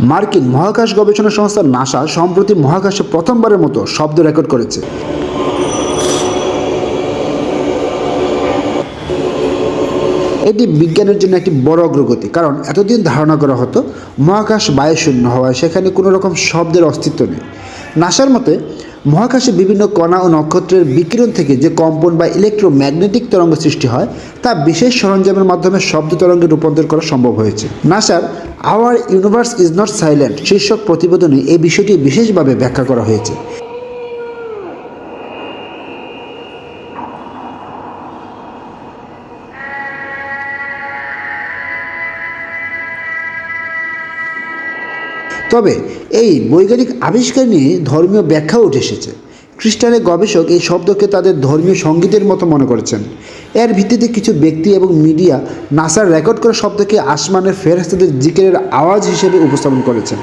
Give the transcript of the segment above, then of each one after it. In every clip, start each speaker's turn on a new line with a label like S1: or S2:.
S1: মার্কিন মহাকাশ গবেষণা সংস্থা নাসা সম্প্রতি মহাকাশে প্রথমবারের মতো শব্দ রেকর্ড করেছে। এটি বিজ্ঞানের জন্য একটি বড় অগ্রগতি, কারণ এতদিন ধারণা করা হতো মহাকাশ বায়ুশূন্য হওয়ায় সেখানে কোনো রকম শব্দের অস্তিত্ব নেই। নাসার মতে মহাকাশে বিভিন্ন কণা ও নক্ষত্রের বিকিরণ থেকে যে কম্পন বা ইলেকট্রোম্যাগনেটিক তরঙ্গ সৃষ্টি হয়, তা বিশেষ সরঞ্জামের মাধ্যমে শব্দ তরঙ্গে রূপান্তর করা সম্ভব হয়েছে। নাসার our universe is not silent শীর্ষক প্রতিবেদনে এই বিষয়টি বিশেষভাবে ব্যাখ্যা করা হয়েছে। তবে এই বৈজ্ঞানিক আবিষ্কার নিয়ে ধর্মীয় ব্যাখ্যা উঠে এসেছে। খ্রিস্টানের গবেষক এই শব্দকে তাদের ধর্মীয় সঙ্গীতের মতো মনে করেছেন। এর ভিত্তিতে কিছু ব্যক্তি এবং মিডিয়া নাসার রেকর্ড করা শব্দকে আসমানের ফেরস্তাদের জিকেরের আওয়াজ হিসেবে উপস্থাপন করেছেন।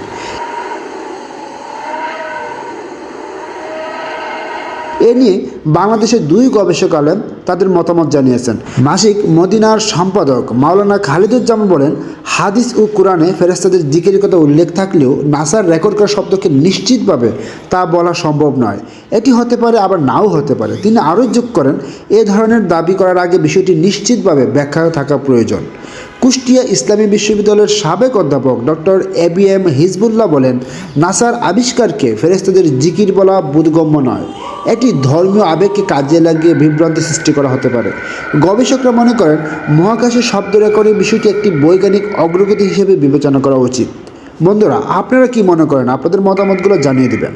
S1: এ নিয়ে বাংলাদেশের দুই গবেষক আলেম তাদের মতামত জানিয়েছেন। মাসিক মদিনার সম্পাদক মাওলানা খালিদুজ্জামান বলেন, হাদিস ও কোরআনে ফেরেস্তাদের দিকের কথা উল্লেখ থাকলেও নাসার রেকর্ড করা শব্দকে নিশ্চিতভাবে তা বলা সম্ভব নয়। এটি হতে পারে, আবার নাও হতে পারে। তিনি আরও যোগ করেন, এ ধরনের দাবি করার আগে বিষয়টি নিশ্চিতভাবে ব্যাখ্যা থাকা প্রয়োজন। কুষ্টিয়া ইসলামী বিশ্ববিদ্যালয়ের সাবেক অধ্যাপক doctor A B M Hizbullah বলেন, নাসার আবিষ্কারকে ফেরেস্তাদের জিকির বলা বোধগম্য নয়। এটি ধর্মীয় আবেগকে কাজে লাগিয়ে বিভ্রান্তি সৃষ্টি করা হতে পারে। গবেষকরা মনে করেন, মহাকাশে শব্দ রেকর্ডের বিষয়টি একটি বৈজ্ঞানিক অগ্রগতি হিসেবে বিবেচনা করা উচিত। বন্ধুরা, আপনারা কি মনে করেন? আপনাদের মতামতগুলো জানিয়ে দেবেন।